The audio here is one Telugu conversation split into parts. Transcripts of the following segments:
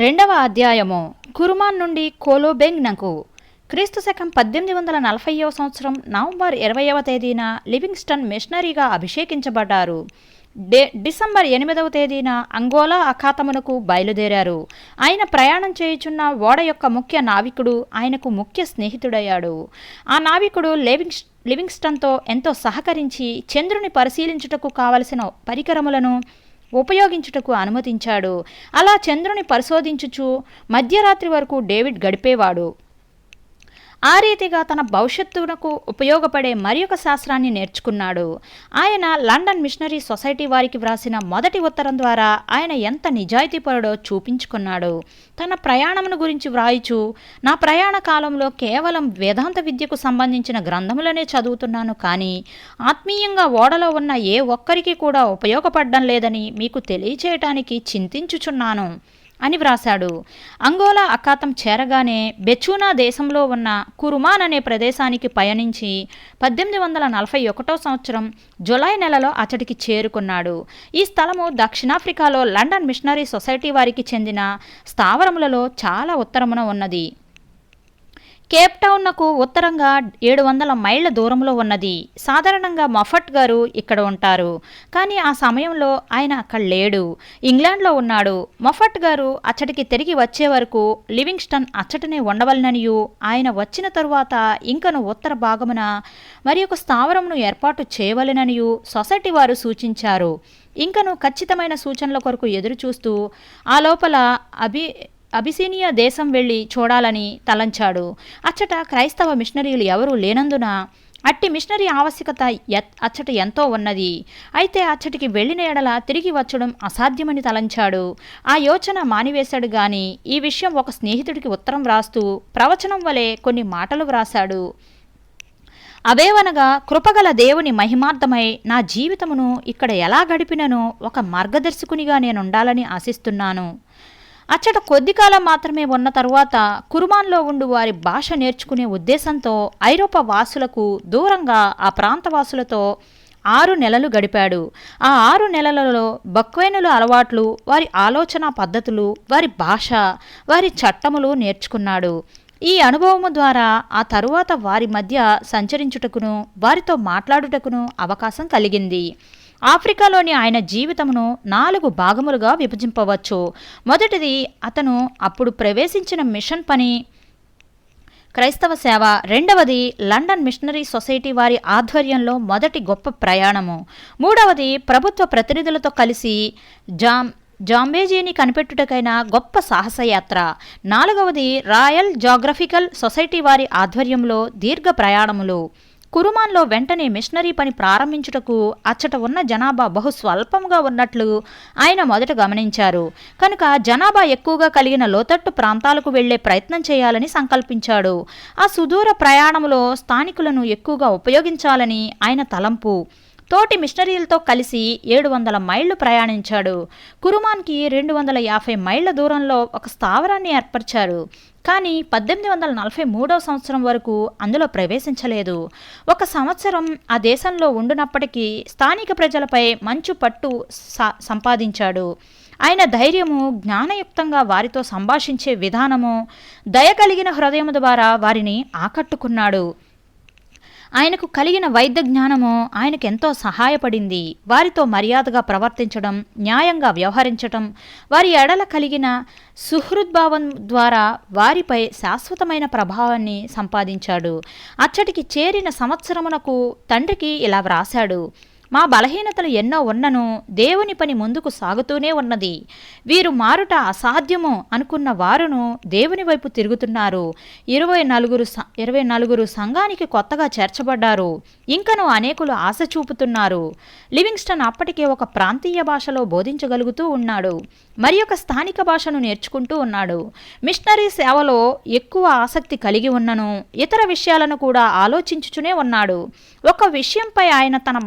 రెండవ అధ్యాయము. కురుమాన్ నుండి కోలోబెంగ్నకు. క్రీస్తు శకం పద్దెనిమిది వందల నలభైవ సంవత్సరం నవంబర్ ఇరవైవ తేదీన లివింగ్స్టన్ మిషనరీగా అభిషేకించబడ్డారు. డే డిసెంబర్ ఎనిమిదవ తేదీన అంగోలా అఖాతమునకు బయలుదేరారు. ఆయన ప్రయాణం చేయుచున్న ఓడ యొక్క ముఖ్య నావికుడు ఆయనకు ముఖ్య స్నేహితుడయ్యాడు. ఆ నావికుడు లివింగ్స్ లివింగ్స్టన్తో ఎంతో సహకరించి చంద్రుని పరిశీలించుటకు కావలసిన పరికరములను ఉపయోగించుటకు అనుమతించాడు. అలా చంద్రుని పరిశోధించుచు మధ్యరాత్రి వరకు డేవిడ్ గడిపేవాడు. ఆ రీతిగా తన భవిష్యత్తునకు ఉపయోగపడే మరి ఒక శాస్త్రాన్ని నేర్చుకున్నాడు. ఆయన లండన్ మిషనరీ సొసైటీ వారికి వ్రాసిన మొదటి ఉత్తరం ద్వారా ఆయన ఎంత నిజాయితీపరుడో చూపించుకున్నాడు. తన ప్రయాణమును గురించి వ్రాయిచు నా ప్రయాణ కాలంలో కేవలం వేదాంత విద్యకు సంబంధించిన గ్రంథములనే చదువుతున్నాను కానీ ఆత్మీయంగా ఓడలో ఉన్న ఏ ఒక్కరికి కూడా ఉపయోగపడడం లేదని మీకు తెలియచేయటానికి చింతించుచున్నాను. అని వ్రాశాడు. అంగోలా అఖాతం చేరగానే బెచూనా దేశంలో ఉన్న కురుమాన్ అనే ప్రదేశానికి పయనించి పద్దెనిమిది వందల నలభై ఒకటో సంవత్సరం జులై నెలలో అతడికి చేరుకున్నాడు. ఈ స్థలము దక్షిణాఫ్రికాలో లండన్ మిషనరీ సొసైటీ వారికి చెందిన స్థావరములలో చాలా ఉత్తరమున ఉన్నది. కేప్ టౌన్నకు ఉత్తరంగా ఏడు వందల మైళ్ళ దూరంలో ఉన్నది. సాధారణంగా మఫట్ గారు ఇక్కడ ఉంటారు. కానీ ఆ సమయంలో ఆయన అక్కడ లేడు. ఇంగ్లాండ్లో ఉన్నాడు. మఫట్ గారు అచ్చటికి తిరిగి వచ్చే వరకు లివింగ్స్టన్ అచ్చటనే ఉండవలననియు ఆయన వచ్చిన తరువాత ఇంకను ఉత్తర భాగమున మరి ఒక స్థావరమును ఏర్పాటు చేయవలెననియు సొసైటీ వారు సూచించారు. ఇంకను ఖచ్చితమైన సూచనల కొరకు ఎదురుచూస్తూ ఆ లోపల అభి అబిసీనియా దేశం వెళ్ళి చూడాలని తలంచాడు. అచ్చట క్రైస్తవ మిషనరీలు ఎవరూ లేనందున అట్టి మిషనరీ ఆవశ్యకత అచ్చట ఎంతో ఉన్నది. అయితే అచ్చటికి వెళ్ళిన ఎడల తిరిగి వచ్చడం అసాధ్యమని తలంచాడు. ఆ యోచన మానివేశాడు గాని ఈ విషయం ఒక స్నేహితుడికి ఉత్తరం వ్రాస్తూ ప్రవచనం వలె కొన్ని మాటలు వ్రాశాడు. అవేవనగా కృపగల దేవుని మహిమార్థమై నా జీవితమును ఇక్కడ ఎలా గడిపిననో ఒక మార్గదర్శకునిగా నేనుండాలని ఆశిస్తున్నాను. అచ్చట కొద్ది కాలం మాత్రమే ఉన్న తరువాత కురుమాన్లో ఉండు వారి భాష నేర్చుకునే ఉద్దేశంతో ఐరోపా వాసులకు దూరంగా ఆ ప్రాంత వాసులతో ఆరు నెలలు గడిపాడు. ఆ ఆరు నెలలలో బక్వైనుల అలవాట్లు వారి ఆలోచన పద్ధతులు వారి భాష వారి చట్టములు నేర్చుకున్నాడు. ఈ అనుభవము ద్వారా ఆ తరువాత వారి మధ్య సంచరించుటకును వారితో మాట్లాడుటకును అవకాశం కలిగింది. ఆఫ్రికాలోని ఆయన జీవితమును నాలుగు భాగములుగా విభజింపవచ్చు. మొదటిది అతను అప్పుడు ప్రవేశించిన మిషన్ పని క్రైస్తవ సేవ. రెండవది లండన్ మిషనరీ సొసైటీ వారి ఆధ్వర్యంలో మొదటి గొప్ప ప్రయాణము. మూడవది ప్రభుత్వ ప్రతినిధులతో కలిసి జామ్ జాంబేజీని కనిపెట్టుటకైన గొప్ప సాహసయాత్ర. నాలుగవది రాయల్ జాగ్రఫికల్ సొసైటీ వారి ఆధ్వర్యంలో దీర్ఘ ప్రయాణములు. కురుమాన్లో వెంటనే మిషనరీ పని ప్రారంభించుటకు అచ్చట ఉన్న జనాభా బహు స్వల్పంగా ఉన్నట్లు ఆయన మొదట గమనించారు. కనుక జనాభా ఎక్కువగా కలిగిన లోతట్టు ప్రాంతాలకు వెళ్ళే ప్రయత్నం చేయాలని సంకల్పించాడు. ఆ సుదూర ప్రయాణంలో స్థానికులను ఎక్కువగా ఉపయోగించాలని ఆయన తలంపు. తోటి మిషనరీలతో కలిసి ఏడు వందల మైళ్ళు ప్రయాణించాడు. కురుమాన్కి రెండు వందల యాభై మైళ్ళ దూరంలో ఒక స్థావరాన్ని ఏర్పరిచారు. కానీ పద్దెనిమిది వందల నలభై మూడవ సంవత్సరం వరకు అందులో ప్రవేశించలేదు. ఒక సంవత్సరం ఆ దేశంలో ఉండునప్పటికీ స్థానిక ప్రజలపై మంచు పట్టు సంపాదించాడు. ఆయన ధైర్యము జ్ఞానయుక్తంగా వారితో సంభాషించే విధానము దయ కలిగిన హృదయం ద్వారా వారిని ఆకట్టుకున్నాడు. ఆయనకు కలిగిన వైద్య జ్ఞానము ఆయనకు ఎంతో సహాయపడింది. వారితో మర్యాదగా ప్రవర్తించడం న్యాయంగా వ్యవహరించటం వారి ఎడల కలిగిన సుహృద్భావం ద్వారా వారిపై శాశ్వతమైన ప్రభావాన్ని సంపాదించాడు. అచ్చటికి చేరిన సంవత్సరమునకు తండ్రికి ఇలా వ్రాశాడు. మా బలహీనతలు ఎన్నో ఉన్నను దేవుని పని ముందుకు సాగుతూనే ఉన్నది. వీరు మారుట అసాధ్యము అనుకున్న వారును దేవుని వైపు తిరుగుతున్నారు. ఇరవై నలుగురు ఇరవై నలుగురు సంఘానికి కొత్తగా చేర్చబడ్డారు. ఇంకను అనేకులు ఆశ చూపుతున్నారు. లివింగ్స్టన్ అప్పటికే ఒక ప్రాంతీయ భాషలో బోధించగలుగుతూ ఉన్నాడు. మరి ఒక స్థానిక భాషను నేర్చుకుంటూ ఉన్నాడు. మిషనరీ సేవలో ఎక్కువ ఆసక్తి కలిగి ఉన్నను ఇతర విషయాలను కూడా ఆలోచించుచునే ఉన్నాడు. ఒక విషయంపై ఆయన తన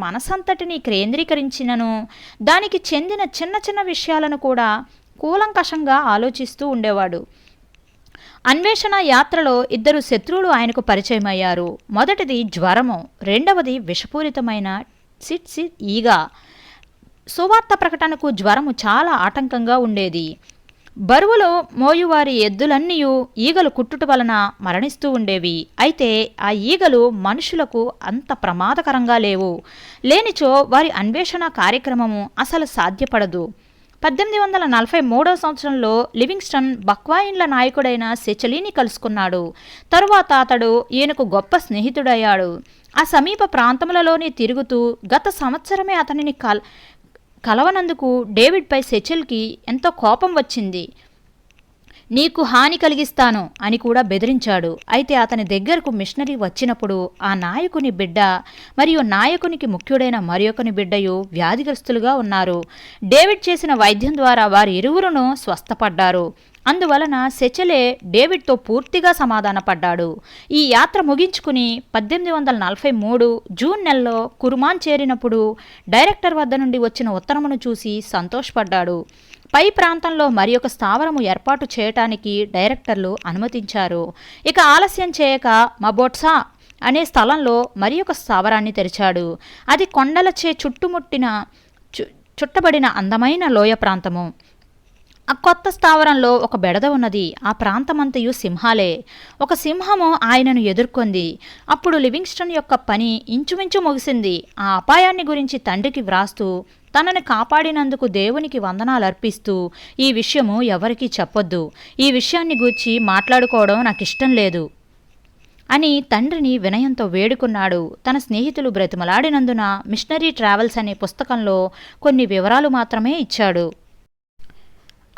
అంతటినీ కేంద్రీకరించినను. దానికి చెందిన చిన్న చిన్న విషయాలను కూడా కూలంకషంగా ఆలోచిస్తూ ఉండేవాడు. అన్వేషణ యాత్రలో ఇద్దరు శత్రువులు ఆయనకు పరిచయమయ్యారు. మొదటిది జ్వరము రెండవది విషపూరితమైన సిట్ సిట్ ఈగ. సువార్త ప్రకటనకు జ్వరము చాలా ఆటంకంగా ఉండేది. బరువులో మోయువారి ఎద్దులన్నీయు ఈగలు కుట్టుట వలన మరణిస్తూ ఉండేవి. అయితే ఆ ఈగలు మనుషులకు అంత ప్రమాదకరంగా లేవు. లేనిచో వారి అన్వేషణ కార్యక్రమము అసలు సాధ్యపడదు. పద్దెనిమిది వందల నలభై మూడవ సంవత్సరంలో లివింగ్స్టన్ బక్వాయిన్ల నాయకుడైన సెచలీని కలుసుకున్నాడు. తరువాత అతడు ఈయనకు గొప్ప స్నేహితుడయ్యాడు. ఆ సమీప ప్రాంతములలోనే తిరుగుతూ గత సంవత్సరమే అతనిని కల్ కలవనందుకు డేవిడ్పై సెచిల్కి ఎంతో కోపం వచ్చింది. నీకు హాని కలిగిస్తాను అని కూడా బెదిరించాడు. అయితే అతని దగ్గరకు మిషనరీ వచ్చినప్పుడు ఆ నాయకుని బిడ్డ మరియు నాయకునికి ముఖ్యుడైన మరొకని బిడ్డయు వ్యాధిగ్రస్తులుగా ఉన్నారు. డేవిడ్ చేసిన వైద్యం ద్వారా వారి ఇరువురును స్వస్థపడ్డారు. అందువలన సెచలే డేవిడ్తో పూర్తిగా సమాధానపడ్డాడు. ఈ యాత్ర ముగించుకుని పద్దెనిమిది వందల నలభై మూడు జూన్ నెలలో కురుమాన్ చేరినప్పుడు డైరెక్టర్ వద్ద నుండి వచ్చిన ఉత్తరమును చూసి సంతోషపడ్డాడు. పై ప్రాంతంలో మరి ఒక స్థావరము ఏర్పాటు చేయటానికి డైరెక్టర్లు అనుమతించారు. ఇక ఆలస్యం చేయక మబోట్సా అనే స్థలంలో మరి ఒక స్థావరాన్ని తెరిచాడు. అది కొండలచే చుట్టుముట్టిన చు చుట్టబడిన అందమైన లోయ ప్రాంతము. ఆ కొత్త స్థావరంలో ఒక బెడద ఉన్నది. ఆ ప్రాంతమంతయు సింహాలే. ఒక సింహము ఆయనను ఎదుర్కొంది. అప్పుడు లివింగ్స్టన్ యొక్క పని ఇంచుమించు ముగిసింది. ఆ అపాయాన్ని గురించి తండ్రికి వ్రాస్తూ తనని కాపాడినందుకు దేవునికి వందనాలు అర్పిస్తూ ఈ విషయము ఎవరికీ చెప్పొద్దు. ఈ విషయాన్ని గూర్చి మాట్లాడుకోవడం నాకు ఇష్టం లేదు. అని తండ్రిని వినయంతో వేడుకున్నాడు. తన స్నేహితులు బ్రతిమలాడినందున మిషనరీ ట్రావెల్స్ అనే పుస్తకంలో కొన్ని వివరాలు మాత్రమే ఇచ్చాడు.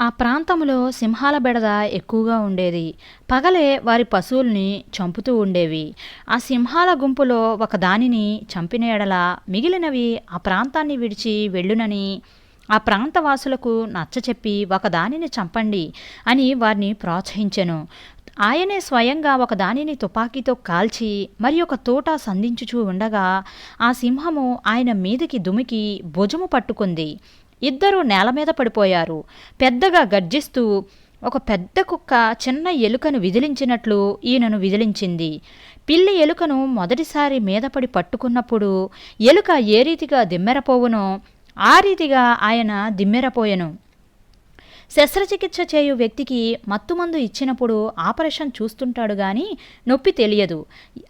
ఆ ప్రాంతంలో సింహాల బెడద ఎక్కువగా ఉండేది. పగలే వారి పశువుల్ని చంపుతూ ఉండేవి. ఆ సింహాల గుంపులో ఒక దానిని చంపిన ఎడల మిగిలినవి ఆ ప్రాంతాన్ని విడిచి వెళ్ళునని ఆ ప్రాంతవాసులకు నచ్చచెప్పి ఒక దానిని చంపండి అని వారిని ప్రోత్సహించెను. ఆయనే స్వయంగా ఒక దానిని తుపాకీతో కాల్చి మరి ఒక తోట సంధించుచూ ఉండగా ఆ సింహము ఆయన మీదకి దుమికి భుజము పట్టుకుంది. ఇద్దరూ నేల మీద పడిపోయారు. పెద్దగా గర్జిస్తూ ఒక పెద్ద కుక్క చిన్న ఎలుకను విదిలించినట్లు ఈయనను విదిలించింది. పిల్లి ఎలుకను మొదటిసారి మీద పడి పట్టుకున్నప్పుడు ఎలుక ఏ రీతిగా దిమ్మెరపోవునో ఆ రీతిగా ఆయన దిమ్మెరపోయెను. శస్త్రచికిత్స చేయు వ్యక్తికి మత్తుమందు ఇచ్చినప్పుడు ఆపరేషన్ చూస్తుంటాడు గాని నొప్పి తెలియదు.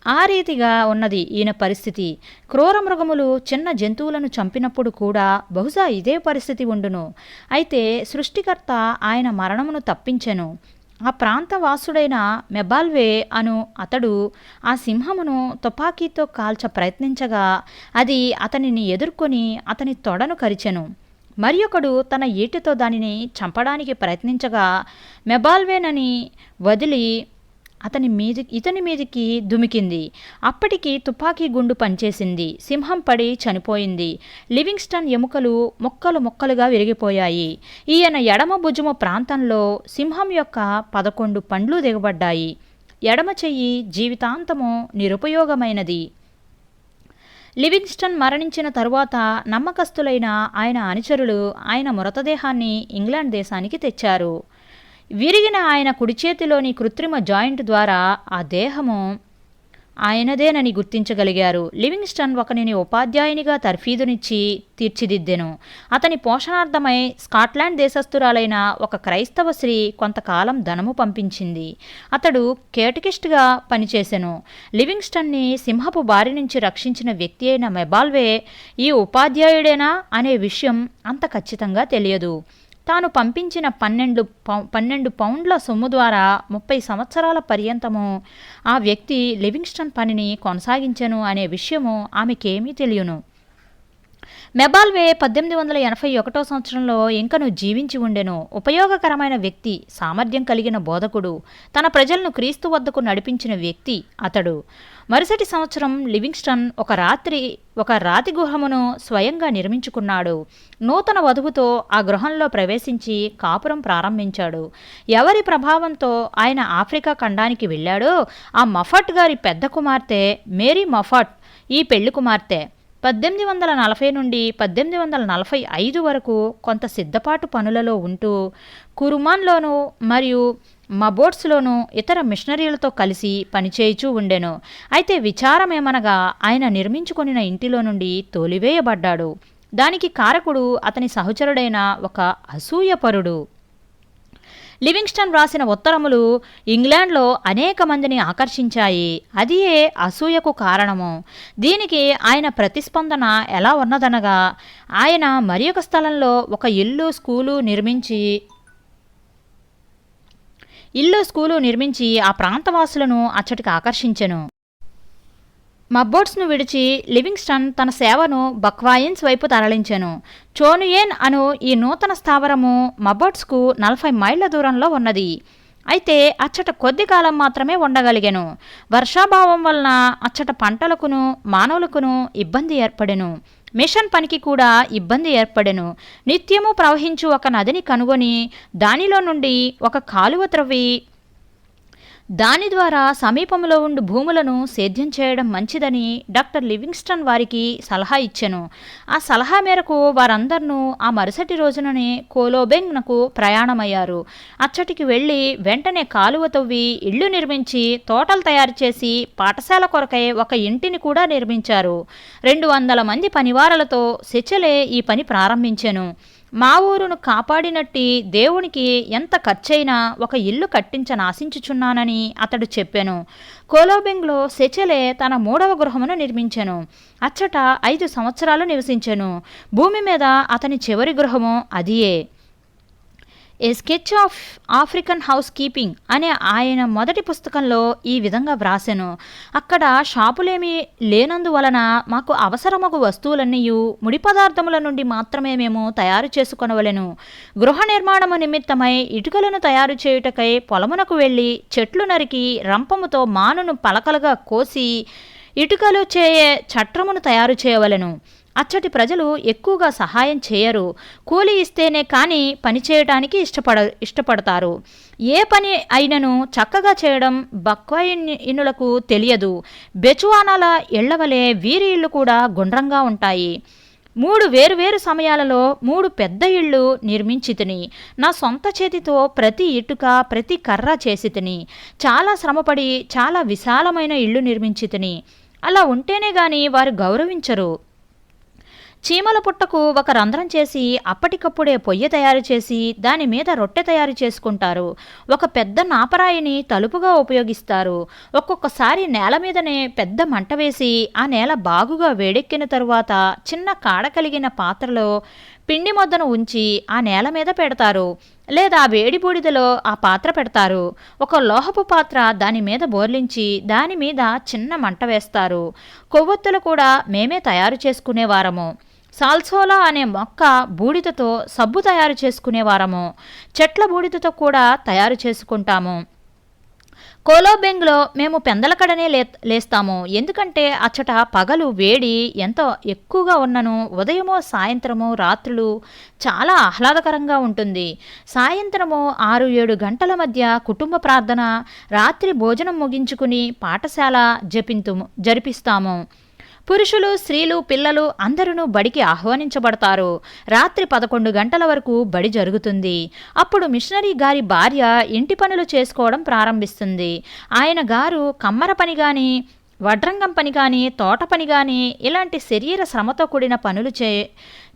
ఆ రీతిగా ఉన్నది ఈయన పరిస్థితి. క్రూర మృగములు చిన్న జంతువులను చంపినప్పుడు కూడా బహుశా ఇదే పరిస్థితి ఉండును. అయితే సృష్టికర్త ఆయన మరణమును తప్పించెను. ఆ ప్రాంతవాసుడైన మెబాల్వే అను అతడు ఆ సింహమును తుపాకీతో కాల్చ ప్రయత్నించగా అది అతనిని ఎదుర్కొని అతని తొడను కరిచెను. మరి ఒకడు తన ఈటితో దానిని చంపడానికి ప్రయత్నించగా మెబాల్వేనని వదిలి అతని మీది ఇతని మీదికి దుమికింది. అప్పటికి తుపాకీ గుండు పనిచేసింది. సింహం పడి చనిపోయింది. లివింగ్స్టన్ ఎముకలు ముక్కలు ముక్కలుగా విరిగిపోయాయి. ఈయన ఎడమ భుజము ప్రాంతంలో సింహం యొక్క పదకొండు పండ్లు దిగబడ్డాయి. ఎడమ చెయ్యి జీవితాంతము నిరుపయోగమైనది. లివింగ్స్టన్ మరణించిన తరువాత నమ్మకస్తులైన ఆయన అనుచరులు ఆయన మృతదేహాన్ని ఇంగ్లాండ్ దేశానికి తెచ్చారు. విరిగిన ఆయన కుడిచేతిలోని కృత్రిమ జాయింట్ ద్వారా ఆ దేహము ఆయనదేనని గుర్తించగలిగారు. లివింగ్స్టన్ ఒకనిని ఉపాధ్యాయునిగా తర్ఫీదునిచ్చి తీర్చిదిద్దెను. అతని పోషణార్థమై స్కాట్లాండ్ దేశస్థురాలైన ఒక క్రైస్తవ స్త్రీ కొంతకాలం ధనము పంపించింది. అతడు కేటకిస్ట్గా పనిచేసెను. లివింగ్స్టన్ని సింహపు బారి నుంచి రక్షించిన వ్యక్తి అయిన మెబాల్వే ఈ ఉపాధ్యాయుడేనా అనే విషయం అంత ఖచ్చితంగా తెలియదు. తాను పంపించిన పన్నెండు పౌ పన్నెండు పౌండ్ల సొమ్ము ద్వారా ముప్పై సంవత్సరాల పర్యంతము ఆ వ్యక్తి లివింగ్స్టన్ పనిని కొనసాగించెను అనే విషయము ఆమెకేమీ తెలియను. మెబాల్వే పద్దెనిమిది వందల ఎనభై ఒకటో సంవత్సరంలో ఇంకను జీవించి ఉండెను. ఉపయోగకరమైన వ్యక్తి సామర్థ్యం కలిగిన బోధకుడు తన ప్రజలను క్రీస్తు వద్దకు నడిపించిన వ్యక్తి అతడు. మరుసటి సంవత్సరం లివింగ్స్టన్ ఒక రాత్రి ఒక రాతి గృహమును స్వయంగా నిర్మించుకున్నాడు. నూతన వధువుతో ఆ గృహంలో ప్రవేశించి కాపురం ప్రారంభించాడు. ఎవరి ప్రభావంతో ఆయన ఆఫ్రికా ఖండానికి వెళ్ళాడో ఆ మఫట్ గారి పెద్ద కుమార్తె మేరీ మఫట్ ఈ పెళ్ళి కుమార్తె. పద్దెనిమిది వందల నలభై నుండి పద్దెనిమిది వందల నలభై ఐదు వరకు కొంత సిద్ధపాటు పనులలో ఉంటూ కురుమాన్లోను మరియు మబోట్స్లోనూ ఇతర మిషనరీలతో కలిసి పనిచేయుచూ ఉండెను. అయితే విచారమేమనగా ఆయన నిర్మించుకొనిన ఇంటిలో నుండి తోలివేయబడ్డాడు. దానికి కారకుడు అతని సహచరుడైన ఒక అసూయపరుడు. లివింగ్స్టన్ రాసిన ఉత్తరములు ఇంగ్లాండ్లో అనేక మందిని ఆకర్షించాయి. అదియే అసూయకు కారణము. దీనికి ఆయన ప్రతిస్పందన ఎలా ఉన్నదనగా ఆయన మరి ఒక స్థలంలో ఒక ఇల్లు స్కూలు నిర్మించి ఇల్లు స్కూలు నిర్మించి ఆ ప్రాంతవాసులను అచ్చటికి ఆకర్షించెను. మబ్బోట్స్ను విడిచి లివింగ్స్టన్ తన సేవను బక్వాయిన్స్ వైపు తరలించెను. చోనుయేన్ అను ఈ నూతన స్థావరము మబ్బోట్స్కు నలభై మైళ్ళ దూరంలో ఉన్నది. అయితే అచ్చట కొద్ది కాలం మాత్రమే ఉండగలిగాను. వర్షాభావం వలన అచ్చట పంటలకును మానవులకును ఇబ్బంది ఏర్పడెను. మిషన్ పనికి కూడా ఇబ్బంది ఏర్పడెను. నిత్యము ప్రవహించు ఒక నదిని కనుగొని దానిలో నుండి ఒక కాలువ త్రవ్వి దాని ద్వారా సమీపంలో ఉండు భూములను సేద్యం చేయడం మంచిదని డాక్టర్ లివింగ్స్టన్ వారికి సలహా ఇచ్చాను. ఆ సలహా మేరకు వారందరినూ ఆ మరుసటి రోజుననే కోలోబెంగ్నకు ప్రయాణమయ్యారు. అచ్చటికి వెళ్ళి వెంటనే కాలువ తవ్వి ఇళ్ళు నిర్మించి తోటలు తయారు చేసి పాఠశాల కొరకై ఒక ఇంటిని కూడా నిర్మించారు. రెండు వందల మంది పనివారలతో సెచలే ఈ పని ప్రారంభించెను. మా ఊరును కాపాడినట్టి దేవునికి ఎంత ఖర్చైనా ఒక ఇల్లు కట్టించనాశించుచున్నానని అతడు చెప్పాను. కోలోబెంగ్లో సెచెలే తన మూడవ గృహమును నిర్మించాను. అచ్చట ఐదు సంవత్సరాలు నివసించాను. భూమి మీద అతని చివరి గృహము అదియే. A sketch of African housekeeping అనే ఆయన మొదటి పుస్తకంలో ఈ విధంగా వ్రాసెను. అక్కడ షాపులేమీ లేనందువలన మాకు అవసరమగు వస్తువులన్నీ ముడి పదార్థముల నుండి మాత్రమే మేము తయారు చేసుకొనవలెను. గృహ నిర్మాణము నిమిత్తమై ఇటుకలను తయారు చేయుటకై పొలమునకు వెళ్ళి చెట్లు నరికి రంపముతో మానును పలకలుగా కోసి ఇటుకలు చేయే చట్రమును తయారు చేయవలెను. అచ్చటి ప్రజలు ఎక్కువగా సహాయం చేయరు. కూలి ఇస్తేనే కానీ పని చేయడానికి ఇష్టపడ ఇష్టపడతారు. ఏ పని అయినను చక్కగా చేయడం బక్వాయినులకు తెలియదు. బెచువానాల ఇళ్ళవలే వీరి ఇళ్ళు కూడా గుండ్రంగా ఉంటాయి. మూడు వేరువేరు సమయాలలో మూడు పెద్ద ఇళ్ళు నిర్మించితిని. నా సొంత చేతితో ప్రతి ఇటుక ప్రతి కర్ర చేసితిని. చాలా శ్రమపడి చాలా విశాలమైన ఇళ్ళు నిర్మించితిని. అలా ఉంటేనే గాని వారు గౌరవించరు. చీమల పుట్టకు ఒక రంధ్రం చేసి అప్పటికప్పుడే పొయ్యి తయారు చేసి దాని మీద రొట్టె తయారు చేసుకుంటారు. ఒక పెద్ద నాపరాయిని తలుపుగా ఉపయోగిస్తారు. ఒక్కొక్కసారి నేల మీదనే పెద్ద మంట వేసి ఆ నేల బాగుగా వేడెక్కిన తరువాత చిన్న కాడ కలిగిన పాత్రలో పిండి మొద్దను ఉంచి ఆ నేల మీద పెడతారు. లేదా వేడి బూడిదలో ఆ పాత్ర పెడతారు. ఒక లోహపు పాత్ర దాని మీద బోర్లించి దాని మీద చిన్న మంట వేస్తారు. కొవ్వొత్తులు కూడా మేమే తయారు చేసుకునేవారము. సాల్సోలా అనే మొక్క బూడిదతో సబ్బు తయారు చేసుకునేవారము చెట్ల బూడిదతో కూడా తయారు చేసుకుంటాము. కోలోబెంగ్లో మేము పెందలకడనే లే లేస్తాము. ఎందుకంటే అచ్చట పగలు వేడి ఎంతో ఎక్కువగా ఉన్నను ఉదయమో సాయంత్రమో రాత్రులు చాలా ఆహ్లాదకరంగా ఉంటుంది. సాయంత్రము ఆరు ఏడు గంటల మధ్య కుటుంబ ప్రార్థన రాత్రి భోజనం ముగించుకుని పాఠశాల జపింతు జరిపిస్తాము. పురుషులు స్త్రీలు పిల్లలు అందరూ బడికి ఆహ్వానించబడతారు. రాత్రి పదకొండు గంటల వరకు బడి జరుగుతుంది. అప్పుడు మిషనరీ గారి భార్య ఇంటి పనులు చేసుకోవడం ప్రారంభిస్తుంది. ఆయన గారు కమ్మర పని కానీ వడ్రంగం పని కానీ తోట పని కానీ ఇలాంటి శరీర శ్రమతో కూడిన పనులు చే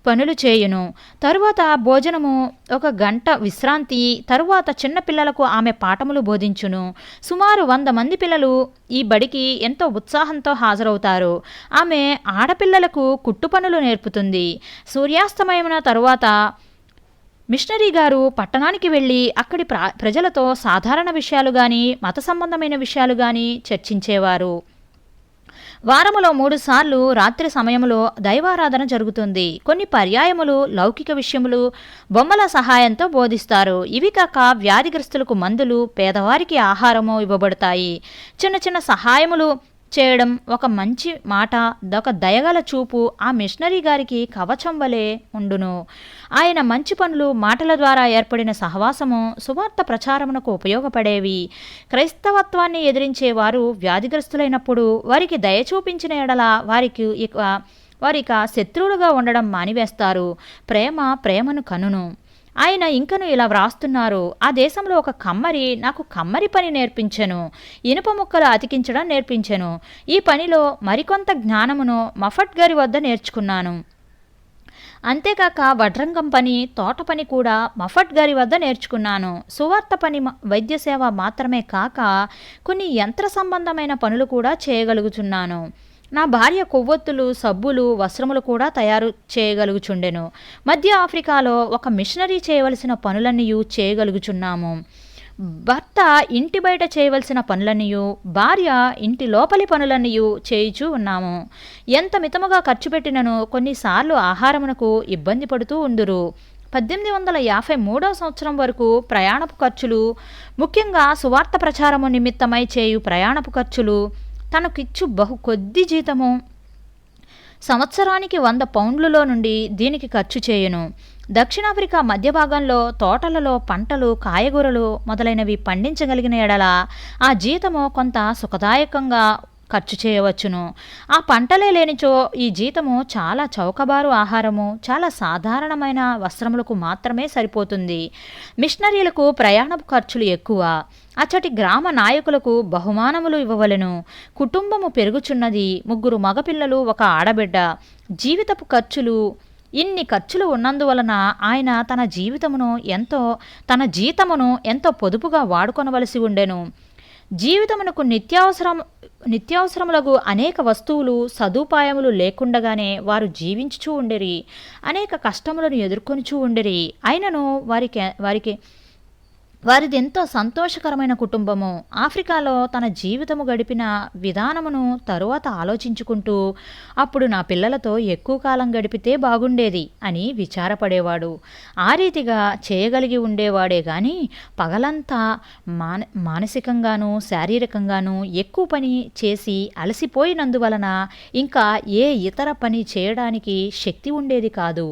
పనులు చేయును. తరువాత భోజనము ఒక గంట విశ్రాంతి తరువాత చిన్నపిల్లలకు ఆమె పాఠములు బోధించును. సుమారు వంద మంది పిల్లలు ఈ బడికి ఎంతో ఉత్సాహంతో హాజరవుతారు. ఆమె ఆడపిల్లలకు కుట్టు పనులు నేర్పుతుంది. సూర్యాస్తమయమైన తరువాత మిషనరీ గారు పట్టణానికి వెళ్ళి అక్కడి ప్రజలతో సాధారణ విషయాలు కానీ మత సంబంధమైన విషయాలు కానీ చర్చించేవారు. వారములో మూడుసార్లు రాత్రి సమయంలో దైవారాధన జరుగుతుంది. కొన్ని పర్యాయములు లౌకిక విషయములు బొమ్మల సహాయంతో బోధిస్తారు. ఇవి కాక వ్యాధిగ్రస్తులకు మందులు పేదవారికి ఆహారము ఇవ్వబడతాయి. చిన్న చిన్న సహాయములు చేయడం ఒక మంచి మాట. ఒక దయగల చూపు ఆ మిషనరీ గారికి కవచం వలె ఉండును. ఆయన మంచి పనులు మాటల ద్వారా ఏర్పడిన సహవాసము సువార్త ప్రచారమునకు ఉపయోగపడేవి. క్రైస్తవత్వాన్ని ఎదిరించేవారు వ్యాధిగ్రస్తులైనప్పుడు వారికి దయ చూపించిన ఎడల వారికి ఇక వారిక శత్రువులుగా ఉండడం మానివేస్తారు. ప్రేమ ప్రేమను కనును. ఆయన ఇంకను ఇలా వ్రాస్తున్నారు ఆ దేశంలో ఒక కమ్మరి నాకు కమ్మరి పని నేర్పించెను ఇనుప ముక్కలు అతికించడం నేర్పించెను ఈ పనిలో మరికొంత జ్ఞానమును మఫట్ గారి వద్ద నేర్చుకున్నాను. అంతేకాక వడ్రంగం పని తోట పని కూడా మఫట్ గారి వద్ద నేర్చుకున్నాను. సువార్త పని వైద్య సేవ మాత్రమే కాక కొన్ని యంత్ర సంబంధమైన పనులు కూడా చేయగలుగుతున్నాను. నా భార్య కొవ్వొత్తులు సబ్బులు వస్త్రములు కూడా తయారు చేయగలుగుచుండెను. మధ్య ఆఫ్రికాలో ఒక మిషనరీ చేయవలసిన పనులన్నీ చేయగలుగుచున్నాము. భర్త ఇంటి బయట చేయవలసిన పనులన్నీ భార్య ఇంటి లోపలి పనులన్నీ చేయిచూ ఉన్నాము. ఎంత మితముగా ఖర్చు పెట్టినను కొన్నిసార్లు ఆహారమునకు ఇబ్బంది పడుతూ ఉండురు పద్దెనిమిది వందల యాభై మూడవ సంవత్సరం వరకు ప్రయాణపు ఖర్చులు ముఖ్యంగా సువార్త ప్రచారము నిమిత్తమై చేయు ప్రయాణపు ఖర్చులు తనకిచ్చు బహు కొద్ది జీతము. సంవత్సరానికి వంద పౌండ్లలో నుండి దీనికి ఖర్చు చేయను. దక్షిణాఫ్రికా మధ్య భాగంలో తోటలలో పంటలు కాయగూరలు మొదలైనవి పండించగలిగిన ఎడల ఆ జీతము కొంత సుఖదాయకంగా ఖర్చు చేయవచ్చును. ఆ పంటలే లేనిచో ఈ జీతము చాలా చౌకబారు ఆహారము చాలా సాధారణమైన వస్త్రములకు మాత్రమే సరిపోతుంది. మిషనరీలకు ప్రయాణపు ఖర్చులు ఎక్కువ. అచ్చటి గ్రామ నాయకులకు బహుమానములు ఇవ్వవలెను. కుటుంబము పెరుగుచున్నది. ముగ్గురు మగపిల్లలు ఒక ఆడబిడ్డ. జీవితపు ఖర్చులు ఇన్ని ఖర్చులు ఉన్నందువలన ఆయన తన జీవితమును ఎంతో తన జీతమును ఎంతో పొదుపుగా వాడుకొనవలసి ఉండెను. జీవితమునకు నిత్యావసరం నిత్యావసరములకు అనేక వస్తువులు సదుపాయములు లేకుండగానే వారు జీవించుచూ ఉండేరి. అనేక కష్టములను ఎదుర్కొనిచూ ఉండేరి. అయినను వారికి వారికి వారిది ఎంతో సంతోషకరమైన కుటుంబము. ఆఫ్రికాలో తన జీవితము గడిపిన విధానమును తరువాత ఆలోచించుకుంటూ అప్పుడు నా పిల్లలతో ఎక్కువ కాలం గడిపితే బాగుండేది అని విచారపడేవాడు. ఆ రీతిగా చేయగలిగి ఉండేవాడే గాని పగలంతా మాన మానసికంగానూ శారీరకంగానూ ఎక్కువ పని చేసి అలసిపోయినందువలన ఇంకా ఏ ఇతర పని చేయడానికి శక్తి ఉండేది కాదు.